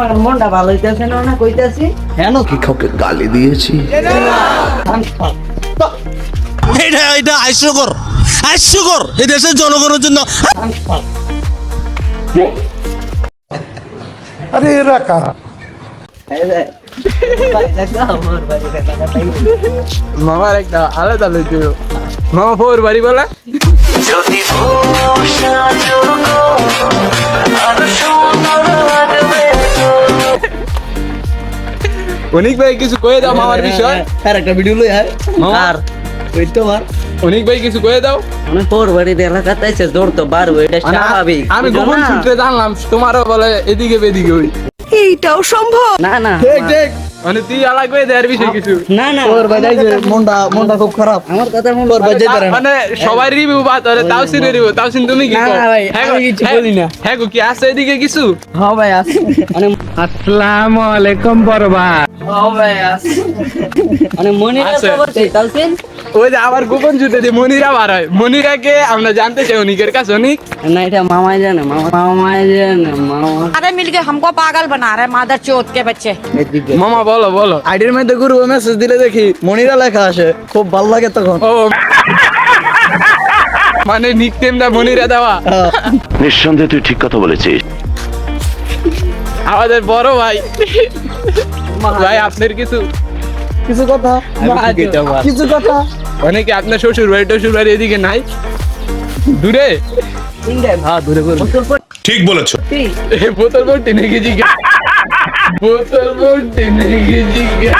তোমার মনটা ভালো হইতেছে না না কইতাছি? কেন কি কাউকে গালি দিয়েছি? এটা এটা হাস্যকর হাস্যকর এই দেশের জনগণের জন্য। আরে এরা কারা? মামার একটা আলাদা মামা ফোর বাড়ি বলা। অনিক ভাই কিছু কয়ে দাও মামার বিষয়। আর একটা ভিডিও লই আর। আর ওই তোমার অনিক ভাই কিছু কয়ে দাও। মানে তোর বাড়ির এলাকাতে এসে জোর তো পারব এটা মানে স্বাভাবিক আমি গোপন সূত্রে জানলাম তোমারও বলে এদিকে বেদিকে ওই না না ঠিক ঠিক। মানে তুই আলাগ হয়ে দেয় বিষয় কিছু। না না। তোর ভাই যাইছে মনটা মনটা খুব খারাপ। আমার কথা মন তোর ভাই যেতে মানে সবাই রিভিউ বা তোরে তাও সিনে রিভিউ তাও সিন তুমি কি না, না ভাই, হ্যাঁ আমি কিছু হ্যাঁ- বলি না। হ্যাঁ গো, কি আছে এদিকে কিছু? হ্যাঁ ভাই আছে। মানে আসসালামু আলাইকুম বরবা হ্যাঁ ভাই আছে। মানে মনিরা আছে। ওই যে আবার গোপন জুতে দিয়ে মনিরা বার হয় মনিরাকে আমরা জানতে চাই অনিকের কাছে অনিক না এটা মামাই জানে মামা মামাই জানে মামা सारे मिलके हमको पागल बना रहे मादर चौथ के बच्चे এদিকে মামা বলো বলো আইডির মধ্যে গুরু মেসেজ দিলে দেখি মনিরা লেখা আসে খুব ভালো লাগে তখন ও মানে নিকনেমটা মনিরা দেওয়া নিঃসন্দেহে তুই ঠিক কথা বলেছিস আমাদের বড় ভাই ভাই আপনার কিছু কিছু কথা কিছু কথা অনেকে আপনার শ্বশুর বাড়ি টশুর বাড়ি এদিকে নাই। দূরে? হ্যাঁ দূরে ঠিক বলেছ। বোতল ভর্তি নাকি জিজ্ঞা বোতল নাকি জিজ্ঞা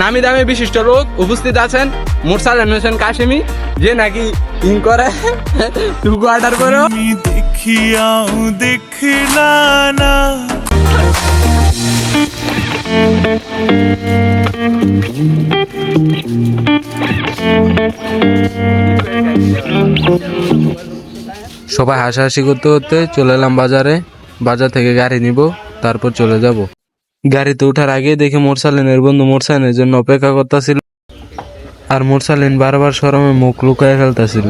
নামি দামি বিশিষ্ট লোক উপস্থিত আছেন মুরসাল হোসেন কাশেমি যে নাকি ইন করে টুকু অর্ডার করো দেখিয়াও দেখলা না। সবাই হাসাহাসি করতে করতে চলে এলাম বাজারে। বাজার থেকে গাড়ি নিব, তারপর চলে যাব। গাড়িতে ওঠার আগে দেখি মোরসালিনের বন্ধু মোরসালিনের জন্য অপেক্ষা করতেছিল। আর মোরসালিন বারবার সরমে মুখ লুকায় ফেলতেছিল।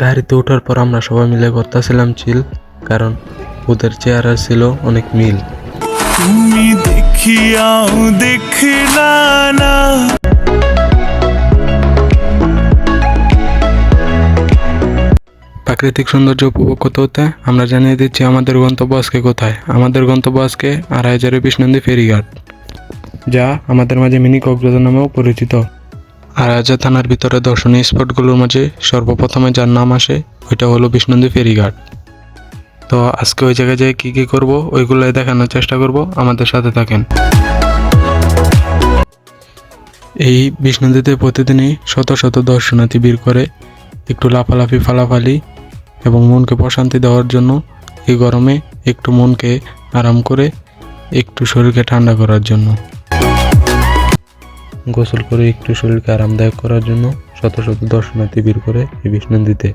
গাড়িতে ওঠার পর আমরা সবাই মিলে করতেছিলাম চিল কারণ ওদের চেহারা ছিল অনেক মিল। তুমি দেখিয়াও দেখলা না। প্রাকৃতিক সৌন্দর্য উপভোগ করতে হতে আমরা জানিয়ে দিচ্ছি আমাদের গন্তব্য আজকে কোথায়? আমাদের গন্তব্য আজকে আড়াই হাজারের বিষ্ণন্দী ফেরিঘাট যা আমাদের মাঝে মিনি কক্সবাজার নামেও পরিচিত। আড়াই হাজার থানার ভিতরে দর্শনীয় স্পটগুলোর মাঝে সর্বপ্রথমে যার নাম আসে, ওইটা হলো বিষ্ণন্দী ফেরিঘাট। তো আজকে ওই জায়গায় যেয়ে কী কী করব, ওইগুলোই দেখানোর চেষ্টা করব। আমাদের সাথে থাকেন। এই বিষ্ণুনদীতে প্রতিদিনই শত শত দর্শনার্থী ভিড় করে, একটু লাফালাফি, ফালাফালি এবং মনকে প্রশান্তি দেওয়ার জন্য এই গরমে একটু মনকে আরাম করে, একটু শরীরকে ঠান্ডা করার জন্য। গোসল করে একটু শরীরকে আরামদায়ক করার জন্য শত শত দর্শনার্থী ভিড় করে এই বিষ্ণুনদীতে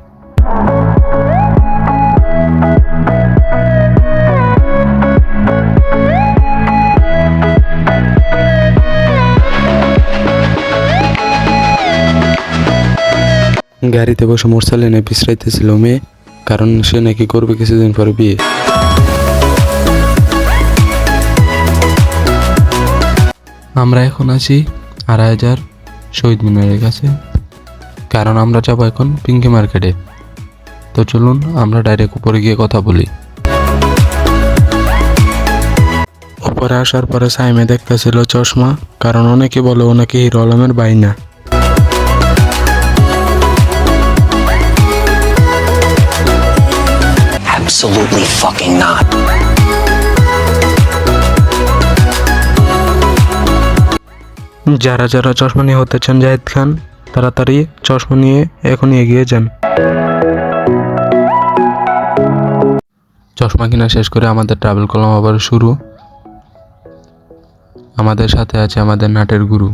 গাড়িতে বসে মোরসালিনে বিশ্রাইতেছিল মেয়ে, কারণ সে নাকি করবে কিছুদিন পরে বিয়ে। আমরা এখন আছি আড়াই হাজার শহীদ মিনারের কাছে। কারণ আমরা যাব এখন পিঙ্কি মার্কেটে। তো চলুন, আমরা ডাইরেক্ট উপরে গিয়ে কথা বলি। উপরে আসার পরে সাইমে দেখতেছিল চশমা, কারণ অনেকে বলে ওনাকে হিরো আলমের বাইনা Absolutely fucking not. যারা যারা চশমা নিয়ে হতে চান জাহিদ খান, তাড়াতাড়ি চশমা নিয়ে এখনই এগিয়ে যান। চশমা কিনা শেষ করে আমাদের ট্রাভেল কলম আবার শুরু। আমাদের সাথে আছে আমাদের নাটের গুরু।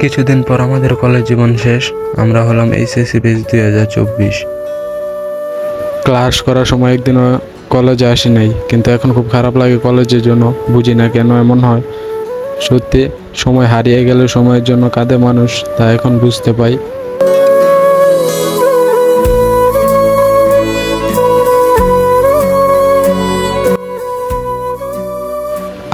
কিছুদিন পর আমাদের কলেজ জীবন শেষ, আমরা হলাম এইচএসসি বেস দুই হাজার চব্বিশ। ক্লাস করার সময় একদিন কলেজে আসি নাই, কিন্তু এখন খুব খারাপ লাগে কলেজের জন্য, বুঝি না কেন এমন হয়। সত্যি, সময় হারিয়ে গেলে সময়ের জন্য কাঁদে মানুষ, তা এখন বুঝতে পাই।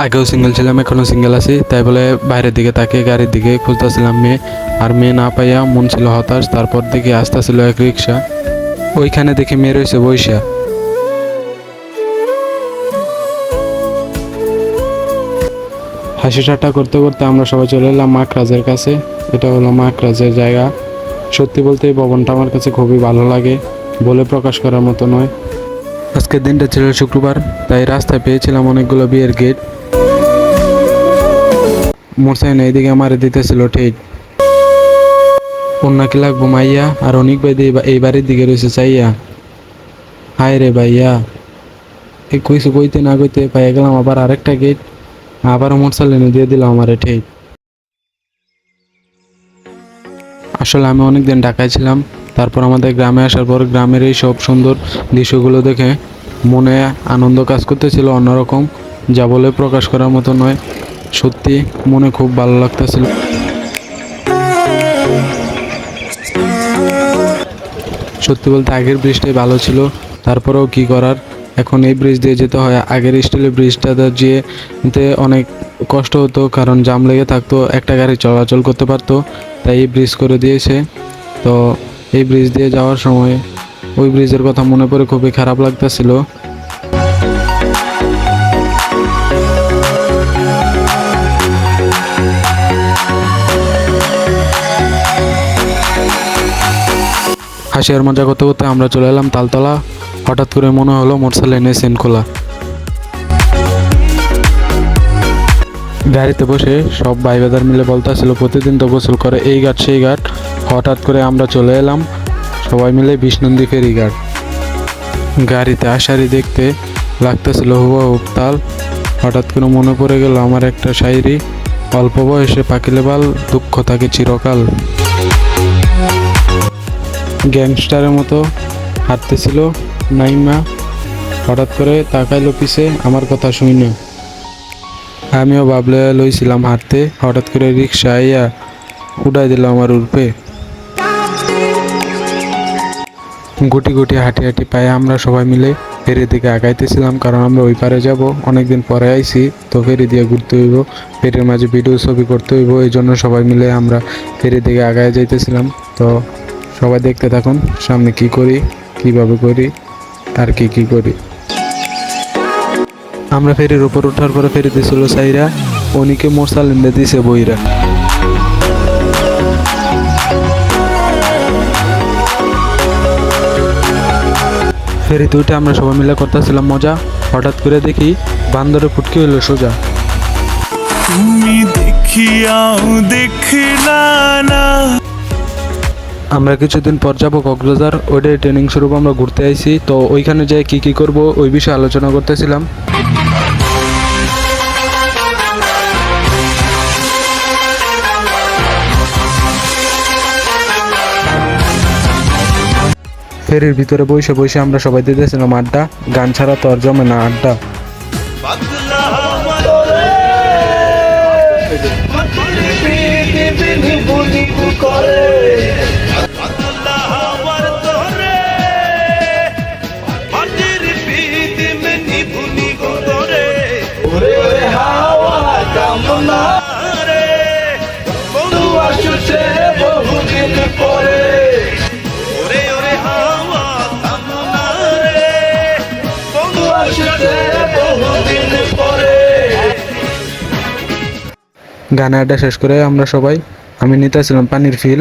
আগেও সিঙ্গেল ছিলাম, এখনও সিঙ্গেল আছি, তাই বলে বাইরের দিকে তাকে গাড়ির দিকে খুঁজতেছিলাম মেয়ে। আর মেয়ে না পাইয়া মন ছিল হতাশ, তারপর দিকে আসতেছিল এক রিক্সা ওইখানে দেখে মেয়ে রয়েছে বৈশা হাসি ঠাট্টা করতে করতে আমরা সবাই চলে এলাম মাকরাজের কাছে। এটা হলো মাকরাজের জায়গা। সত্যি বলতে এই ভবনটা আমার কাছে খুবই ভালো লাগে বলে প্রকাশ করার মতো নয়। আজকের দিনটা ছিল শুক্রবার, তাই রাস্তায় পেয়েছিলাম অনেকগুলো বিয়ের গেট। মোরসাইন এইদিকে আমার দিতেছিল ঠিক। অন্য কি লাগবো মাইয়া, আর অনেক ভাই দিয়ে এই বাড়ির দিকে রয়েছে চাইয়া। হায় রে ভাইয়া। এই কইসু কইতে না কইতে পাইয়া গেলাম, আবার আরেকটা গেট। আবার মোটরসাইকেল দিয়ে দিলাম আমারে ঠিক আসলে আমি অনেকদিন ঢাকায় ছিলাম, তারপর আমাদের গ্রামে আসার পর গ্রামের এই সব সুন্দর দৃশ্যগুলো দেখে মনে আনন্দ কাজ করতেছিল অন্যরকম, যা বলে প্রকাশ করার মতো নয়। সত্যি মনে খুব ভালো লাগতেছিল। সত্যি বলতে আগের ব্রিজটাই ভালো ছিল, তারপরেও কি করার? এখন এই ব্রিজ দিয়ে যেতে হয়। আগের স্টিলের ব্রিজটা যেতে অনেক কষ্ট হতো, কারণ জাম লেগে থাকতো, একটা গাড়ি চলাচল করতে পারতো, তাই এই ব্রিজ করে দিয়েছে। তো এই ব্রিজ দিয়ে যাওয়ার সময় ওই ব্রিজের কথা মনে পড়ে, খুবই খারাপ লাগতেছিল। হাসি আর মজা করতে করতে আমরা চলে এলাম তালতলা। হঠাৎ করে মনে হলো মোটরসাইকেল এনে সেন খোলা। গাড়িতে বসে সব ভাই বেদার মিলে বলতে বলতেছিল প্রতিদিন তো গোসল করে এই ঘাট সেই ঘাট। হঠাৎ করে আমরা চলে এলাম, সবাই মিলে বিষ্ণন্দী ফেরি ঘাট গাড়িতে আসারই দেখতে লাগতেছিল হুবা তাল হঠাৎ করে মনে পড়ে গেল আমার একটা শায়রি, অল্প বয়সে পাকিলে বাল, দুঃখ থাকে চিরকাল। গ্যাংস্টারের মতো হাঁটতেছিল নাইমা, হঠাৎ করে তাকাইলো পিছে আমার কথা শুইনি আমিও ভাবলে লইছিলাম হাঁটতে, হঠাৎ করে রিক্সা আইয়া উড়াই দিল আমার উর্পে গুটি গুটি হাঁটি হাঁটি পায়ে আমরা সবাই মিলে ফেরি দিকে আগাইতেছিলাম, কারণ আমরা ওই পারে যাব, অনেকদিন পরে আইছি, তো ফেরি দিয়ে ঘুরতে হইব, ফেরির মাঝে ভিডিও ছবি করতে হইব, এই জন্য সবাই মিলে আমরা ফেরি দিকে আগায় যাইতেছিলাম। তো সবাই দেখতে থাকুন, সামনে কি করি, কীভাবে করি। আর কি কি করি? আমরা ফেরির উপর ওঠার পরে ফেরিতে ছিল সাইরা অনিকে মোরসালিন্দে দিছে বইরা। ফেরি দুইটা আমরা সবাই মিলে করতেছিলাম মজা। হঠাৎ করে দেখি বান্দরে ফুটকি হইল সোজা। তুমি দেখিয়াও না। আমরা কিছুদিন পর যাব কক্সবাজার। ওইটাই ট্রেনিং স্বরূপ আমরা ঘুরতে আইছি। তো ওইখানে যেয়ে কি কি করব ওই বিষয়ে আলোচনা করতেছিলাম। ফেরির ভিতরে বসে বসে আমরা সবাই দিতেছিলাম আড্ডা। গান ছাড়া তো জমে না আড্ডা। গানে আড্ডা শেষ করে আমরা সবাই আমি নিতে নিতেছিলাম পানির ফিল।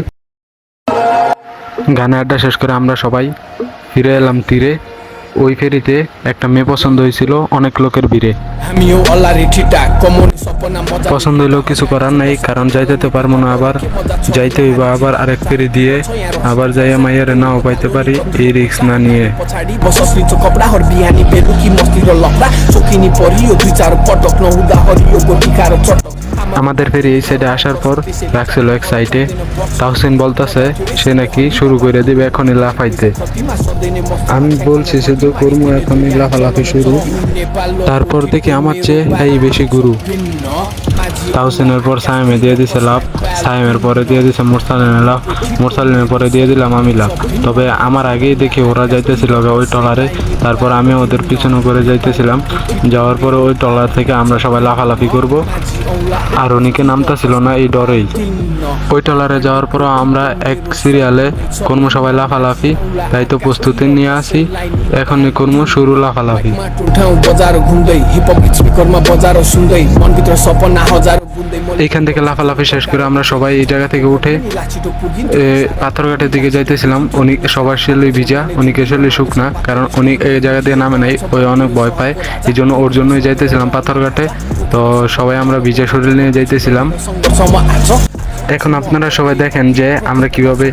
গানে আড্ডা শেষ করে আমরা সবাই ফিরে এলাম তীরে। ওই ফেরিতে একটা মেয়ে পছন্দ হয়েছিল অনেক লোকের ভিড়ে। পছন্দ হইলেও কিছু করার নাই কারণ যাইতে তো পারব না আবার। যাইতে হইবা আবার আরেক ফেরি দিয়ে আবার যাইয়া মাইয়ারে নাও পাইতে পারি এই রিক্স না নিয়ে। আমাদের ফেরি এই সাইডে আসার পর রাখছিল এক সাইডে তাহসিন বলতেছে, সে নাকি শুরু করে দিবে এখনই লাফাইতে। আমি বলছি শুধু তো কর্ম, এখনই লাফালাফি শুরু। তারপর দেখি আমার চেয়ে এই বেশি গুরু। তাহসিনের পর সায়েমে দিয়ে দিছে লাভ সায়েমের পরে দিয়ে দিছে মোরসালিনের লাভ মোরসালিনের পরে দিয়ে দিলাম আমি লাভ তবে আমার আগেই দেখি ওরা যাইতেছিল ওই টলারে তারপর আমি ওদের পিছনে করে যাইতেছিলাম। যাওয়ার পরে ওই টলা থেকে আমরা সবাই লাফালাফি করব। আর অনেকে নামতা ছিল না এই ডরেই। ওই টলারে যাওয়ার পর আমরা এক সিরিয়ালে কর্ম সবাই লাফালাফি, তাই তো প্রস্তুতি নিয়ে আসি। এখন কর্ম শুরু লাফালাফি। বজার ঘুমদই হিপ কর্ম বজার সুন্দই মন ভিতর সপনা হাজার এইখান থেকে লাফালাফি শেষ করে আমরা সবাই এই জায়গা থেকে উঠে পাথরঘাটের দিকে যাইতেছিলাম। উনি সবার শরীরে ভিজা উনিকে শরীরে শুকনা, কারণ উনি এই জায়গা দিয়ে নামে নাই, ওই অনেক ভয় পায়। এই জন্য ওর জন্যই যাইতেছিলাম পাথরঘাটে। তো সবাই আমরা ভিজা শরীর নিয়ে যাইতেছিলাম। এখন আপনারা সবাই দেখেন যে আমরা কীভাবে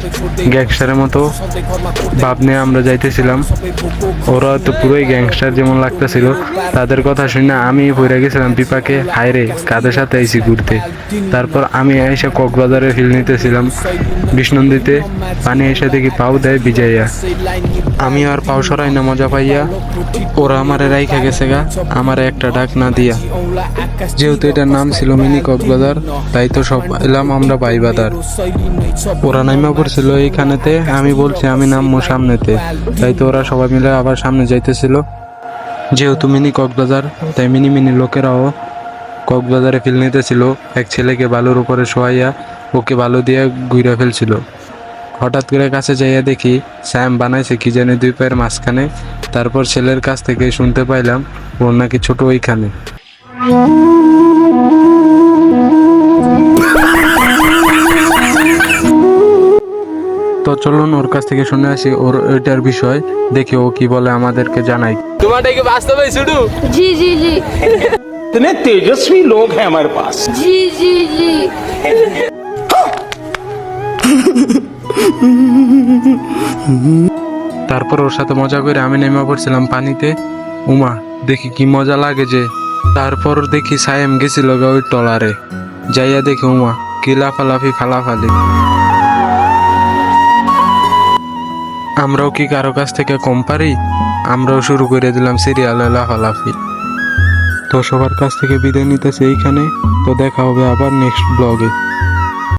গ্যাংস্টারের মতো ভাব নিয়ে আমরা যাইতেছিলাম। ওরা তো পুরোই গ্যাংস্টার যেমন লাগতেছিল। তাদের কথা শুনে আমি পড়ে গেছিলাম বিপাকে, হায়রে কাদের সাথে আইসি ঘুরতে? তারপর আমি এসে কক্সবাজারে ফিল নিতেছিলাম বিষ্ণন্দিতে পানি এসে দেখি পাও দেয় বিজাইয়া। আমি আর পাও সরাই না মজা পাইয়া। ওরা আমারে রাইখা গেছে গা, আমারে একটা ডাক না দিয়া। যেহেতু এটার নাম ছিল মিনি কক্সবাজার, তাই তো সব এলাম আমরা বাইবাদার ওরা নাইমা পড়ছিল এইখানেতে, আমি বলছি আমি নামবো সামনেতে। তাই তো ওরা সবাই মিলে আবার সামনে যাইতেছিল। যেহেতু মিনি কক্সবাজার, তাই মিনি মিনি লোকেরাও কক্সবাজারে ফিল নিতেছিল। এক ছেলেকে বালুর উপরে শোয়াইয়া ওকে বালু দিয়ে ঘুরে ফেলছিল। হঠাৎ করে কাছে যাইয়া দেখি স্যাম বানাইছে কি জানি দুই পায়ের মাঝখানে তারপর ছেলের কাছ থেকে শুনতে পাইলাম ওর নাকি ছোট ওইখানে তো চলুন ওর কাছ থেকে শুনে আসি ওর এটার বিষয় দেখি ও কি বলে আমাদেরকে জানাই তোমারটা কি বাস্তবে শুধু जी जी जी इतने तेजस्वी लोग हैं हमारे पास जी जी जी তারপর ওর সাথে মজা করে আমি নেমে পড়ছিলাম পানিতে। উমা, দেখি কি মজা লাগে যে, তারপর দেখি সায়েম গেছিল ওই টলারে। যাইয়া দেখি উমা, কি লাফালাফি, ফালাফালি। আমরাও কি কারও কাছ থেকে কম পারি? আমরাও শুরু করে দিলাম সিরিয়াল লাফালাফি। তো সবার কাছ থেকে বিদায় নিতেছে এইখানে, তো দেখা হবে আবার নেক্সট ব্লগে